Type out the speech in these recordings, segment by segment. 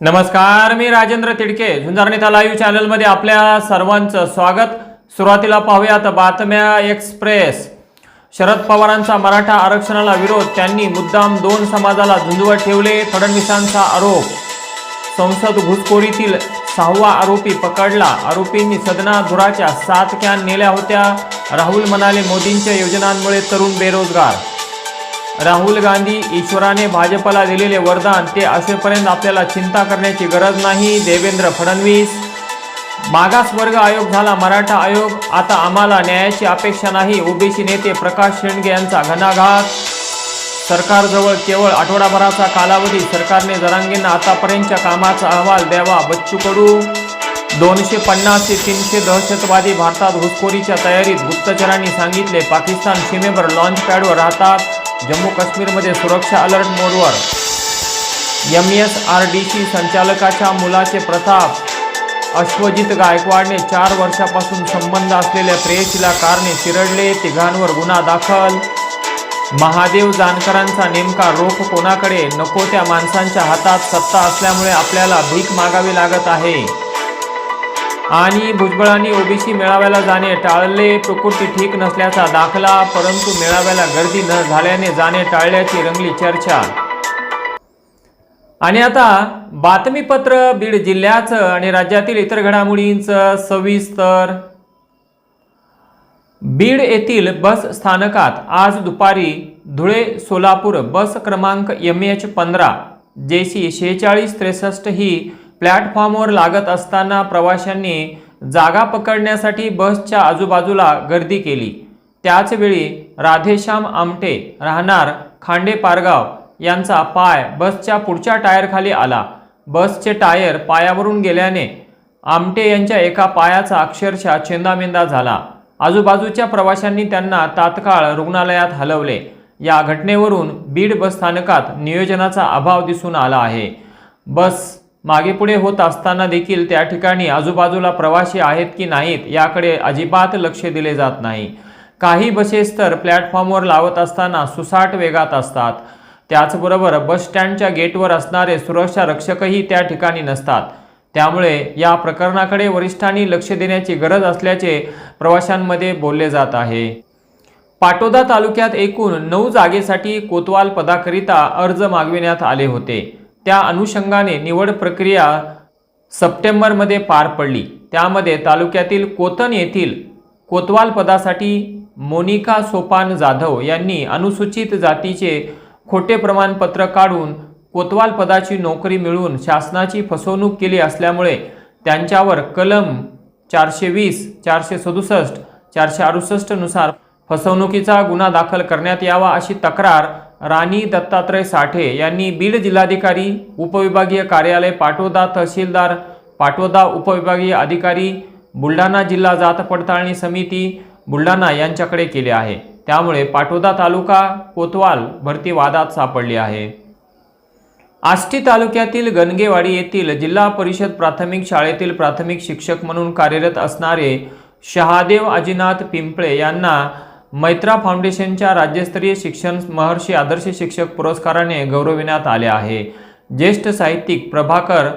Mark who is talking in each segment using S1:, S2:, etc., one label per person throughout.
S1: नमस्कार मी राजेंद्र तिडके. झुंजारणीता लाईव्ह चॅनलमध्ये आपल्या सर्वांचं स्वागत. सुरुवातीला पाहूयात बातम्या एक्सप्रेस. शरद पवारांचा मराठा आरक्षणाला विरोध त्यांनी मुद्दाम दोन समाजाला झुंजवत ठेवले फडणवीसांचा आरोप. संसद घुसखोरीतील सहावा आरोपी पकडला. आरोपींनी सदना धुराच्या सात कॅन नेल्या होत्या. राहुल म्हणाले मोदींच्या योजनांमुळे तरुण बेरोजगार. राहुल गांधी ईश्वराने भाजपला दिलेले वरदान ते असेपर्यंत आपल्याला चिंता करण्याची गरज नाही देवेंद्र फडणवीस. मागासवर्ग आयोग झाला मराठा आयोग आता आम्हाला न्यायाची अपेक्षा नाही ओबीसी नेते प्रकाश शेंडगे यांचा घणाघात. सरकारजवळ केवळ आठवडाभराचा कालावधी सरकारने जरांगींना आतापर्यंतच्या कामाचा अहवाल द्यावा बच्चू कडू दोनशे पन्नास ते तीनशे दहशतवादी भारतात घुसखोरीच्या तयारीत गुप्तचरांनी सांगितले पाकिस्तान सीमेवर लॉन्च पॅडवर राहतात. जम्मू काश्मीरमध्ये सुरक्षा अलर्ट मोडवर. M S R D C संचालकाच्या मुलाचे प्रताप अश्वजित गायकवाडने चार वर्षापासून संबंध असलेल्या प्रेयसीला कारने चिरडले तिघांवर गुन्हा दाखल. महादेव जानकरांचा नेमका रोख कोणाकडे? नको त्या माणसांच्या हातात सत्ता असल्यामुळे आपल्याला भीक मागावी लागत आहे. आणि भुजबळांनी ओबीसी मेळाव्याला जाणे टाळले. प्रकृती ठीक नसल्याचा दाखला परंतु मेळाव्याला गर्दी न झाल्याने जाणे टाळल्याची रंगली चर्चा. आणि आता बातमीपत्र बीड जिल्ह्याचं आणि राज्यातील इतर घडामोडींचं सविस्तर. बीड येथील बस स्थानकात आज दुपारी धुळे सोलापूर बस क्रमांक एम एच पंधरा जे सी शेहेचाळीस त्रेसष्ट ही प्लॅटफॉर्मवर लागत असताना प्रवाशांनी जागा पकडण्यासाठी बसच्या आजूबाजूला गर्दी केली. त्याचवेळी राधेश्याम आमटे राहणार खांडे पारगाव यांचा पाय बसच्या पुढच्या टायरखाली आला. बसचे टायर पायावरून गेल्याने आमटे यांच्या एका पायाचा अक्षरशः चेंदामेंदा झाला. आजूबाजूच्या प्रवाशांनी त्यांना तात्काळ रुग्णालयात हलवले. या घटनेवरून बीड बस स्थानकात नियोजनाचा अभाव दिसून आला आहे. बस मागे पुढे होत असताना देखील त्या ठिकाणी आजूबाजूला प्रवासी आहेत की नाहीत याकडे अजिबात लक्ष दिले जात नाही. काही बसेस तर प्लॅटफॉर्मवर लावत असताना सुसाट वेगात असतात. त्याचबरोबर बस स्टँडच्या गेटवर असणारे सुरक्षा रक्षकही त्या ठिकाणी नसतात. त्यामुळे या प्रकरणाकडे वरिष्ठांनी लक्ष देण्याची गरज असल्याचे प्रवाशांमध्ये बोलले जात आहे. पाटोदा तालुक्यात एकूण नऊ जागेसाठी कोतवाल पदाकरिता अर्ज मागविण्यात आले होते. त्या अनुषंगाने निवड प्रक्रिया सप्टेंबरमध्ये पार पडली. त्यामध्ये तालुक्यातील कोतन येथील कोतवाल पदासाठी मोनिका सोपान जाधव यांनी अनुसूचित जातीचे खोटे प्रमाणपत्र काढून कोतवाल पदाची नोकरी मिळवून शासनाची फसवणूक केली असल्यामुळे त्यांच्यावर कलम चारशे वीस चारशे सदुसष्ट चारशे अडुसष्टनुसार फसवणुकीचा गुन्हा दाखल करण्यात यावा अशी तक्रार राणी दत्तात्रय साठे यांनी बीड जिल्हाधिकारी उपविभागीय कार्यालय पाटोदा तहसीलदार पाटोदा उपविभागीय अधिकारी बुलढाणा जिल्हा जात पडताळणी समिती बुलढाणा यांच्याकडे केले आहे. त्यामुळे पाटोदा तालुका कोतवाल भरती वादात सापडली आहे. आष्टी तालुक्यातील गणगेवाडी येथील जिल्हा परिषद प्राथमिक शाळेतील प्राथमिक शिक्षक म्हणून कार्यरत असणारे शहादेव अजिनाथ पिंपळे यांना मैत्रा फाउंडेशनच्या राज्यस्तरीय शिक्षण महर्षी आदर्श शिक्षक पुरस्काराने गौरविण्यात आले आहे. ज्येष्ठ साहित्यिक प्रभाकर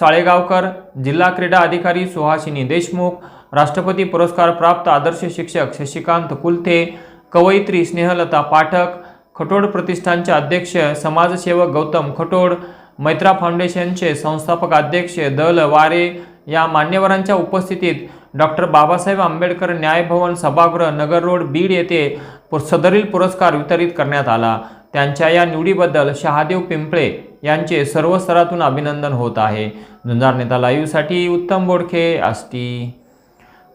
S1: साळेगावकर जिल्हा क्रीडा अधिकारी सुहासिनी देशमुख राष्ट्रपती पुरस्कार प्राप्त आदर्श शिक्षक शशिकांत कुलथे कवयित्री स्नेहलता पाठक खटोड प्रतिष्ठानचे अध्यक्ष समाजसेवक गौतम खटोड मैत्रा फाउंडेशनचे संस्थापक अध्यक्ष दल वारे या मान्यवरांच्या उपस्थितीत डॉक्टर बाबासाहेब आंबेडकर न्यायभवन सभागृह नगर रोड बीड येथे पु- सदरील पुरस्कार वितरित करण्यात आला. त्यांच्या या निवडीबद्दल शहादेव पिंपळे यांचे सर्व स्तरातून अभिनंदन होत आहे. झुंजार नेता लाईव्हसाठी उत्तम बोडखे आष्टी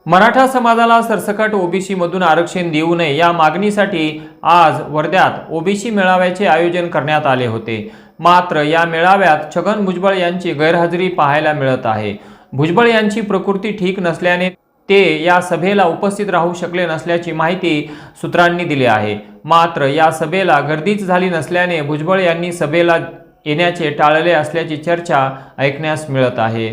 S1: मराठा समाजाला सरसकट ओबीसीमधून आरक्षण देऊ नये या मागणीसाठी आज वर्ध्यात ओबीसी मेळाव्याचे आयोजन करण्यात आले होते. मात्र या मेळाव्यात छगन भुजबळ यांची गैरहजेरी पाहायला मिळत आहे. भुजबळ यांची प्रकृती ठीक नसल्याने ते या सभेला उपस्थित राहू शकले नसल्याची माहिती सूत्रांनी दिली आहे. मात्र या सभेला गर्दीच झाली नसल्याने भुजबळ यांनी सभेला येण्याचे टाळले असल्याची चर्चा ऐकण्यास मिळत आहे.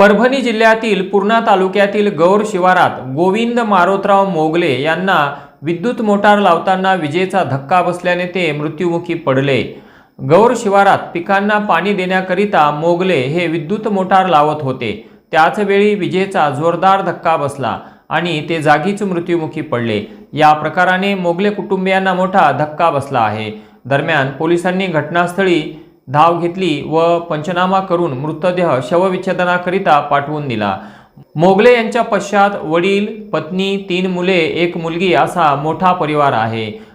S1: परभणी जिल्ह्यातील पूर्णा तालुक्यातील गौर शिवारात गोविंद मारोतराव मोगले यांना विद्युत मोटार लावताना विजेचा धक्का बसल्याने ते मृत्युमुखी पडले. गौर शिवारात पिकांना पाणी देण्याकरिता मोगले हे विद्युत मोटार लावत होते. त्याचवेळी विजेचा जोरदार धक्का बसला आणि ते जागीच मृत्युमुखी पडले. या प्रकाराने मोगले कुटुंबियांना मोठा धक्का बसला आहे. दरम्यान पोलिसांनी घटनास्थळी धाव घेतली व पंचनामा करून मृतदेह शवविच्छेदनाकरिता पाठवून दिला. मोगले यांच्या पश्चात वडील पत्नी तीन मुले एक मुलगी असा मोठा परिवार आहे.